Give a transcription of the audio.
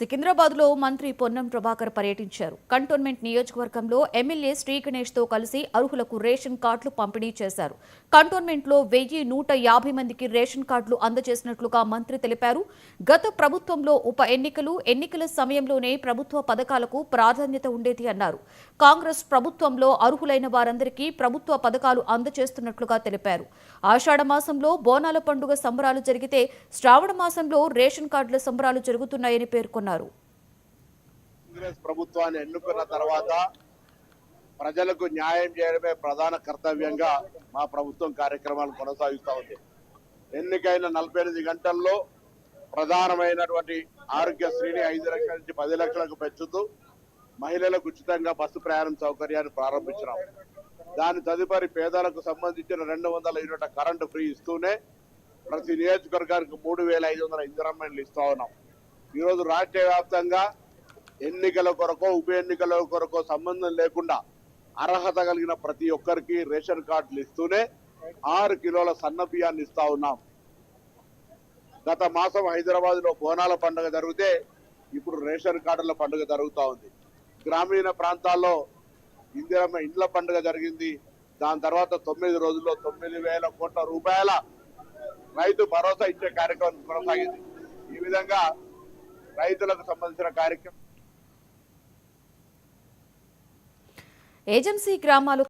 సికింద్రాబాద్లో మంత్రి పొన్నం ప్రభాకర్ పర్యటించారు. కంటోన్మెంట్ నియోజకవర్గంలో ఎమ్మెల్యే శ్రీ గణేష్తో కలిసి అర్హులకు రేషన్ కార్డులు పంపిణీ చేశారు. కంటోన్మెంట్లో వెయ్యి నూట యాభై మందికి రేషన్ కార్డులు అందజేసినట్లుగా మంత్రి తెలిపారు. గత ప్రభుత్వంలో ఉప ఎన్నికలు ఎన్నికల సమయంలోనే ప్రభుత్వ పథకాలకు ప్రాధాన్యత ఉండేది అన్నారు. కాంగ్రెస్ ప్రభుత్వంలో అర్హులైన వారందరికీ ప్రభుత్వ పథకాలు అందజేస్తున్నట్లుగా తెలిపారు. ఆషాఢ మాసంలో బోనాల పండుగ సంబరాలు జరిగితే శ్రావణ మాసంలో రేషన్ కార్డుల సంబరాలు జరుగుతున్నాయని పేర్కొన్నారు. కాంగ్రెస్ ప్రభుత్వాన్ని ఎన్నుకున్న తర్వాత ప్రజలకు న్యాయం చేయడమే ప్రధాన కర్తవ్యంగా మా ప్రభుత్వం కార్యక్రమాలు కొనసాగిస్తూ ఉంది. ఎన్నికైన నలభై ఎనిమిది గంటల్లో ప్రధానమైనటువంటి ఆరోగ్యశ్రీని ఐదు లక్షల నుంచి పది లక్షలకు పెంచుతూ మహిళలకు ఉచితంగా బస్సు ప్రయాణం సౌకర్యాన్ని ప్రారంభించినాం. దాని తదుపరి పేదలకు సంబంధించిన రెండు వందల యూనిట్ల కరెంటు ఫ్రీ ఇస్తూనే ప్రతి నియోజకవర్గానికి మూడు వేల ఐదు వందల ఇంధనమైన్లు ఇస్తా ఉన్నాం. ఈరోజు రాష్ట్ర వ్యాప్తంగా ఎన్నికల కొరకో ఉప ఎన్నికల కొరకో సంబంధం లేకుండా అర్హత కలిగిన ప్రతి ఒక్కరికి రేషన్ కార్డులు ఇస్తూనే ఆరు కిలోల సన్న బియ్యాన్ని ఇస్తా ఉన్నాం. గత మాసం హైదరాబాద్లో బోనాల పండుగ జరిగితే ఇప్పుడు రేషన్ కార్డుల పండుగ జరుగుతా ఉంది. గ్రామీణ ప్రాంతాల్లో ఇందిరమ్మ ఇండ్ల పండుగ జరిగింది. దాని తర్వాత తొమ్మిది రోజుల్లో తొమ్మిది వేల కోట్ల రూపాయల రైతు భరోసా ఇచ్చే కార్యక్రమం కొనసాగింది. ఈ విధంగా రైతులకు సంబంధించిన కార్యక్రమం. ఏజెన్సీ గ్రామాలు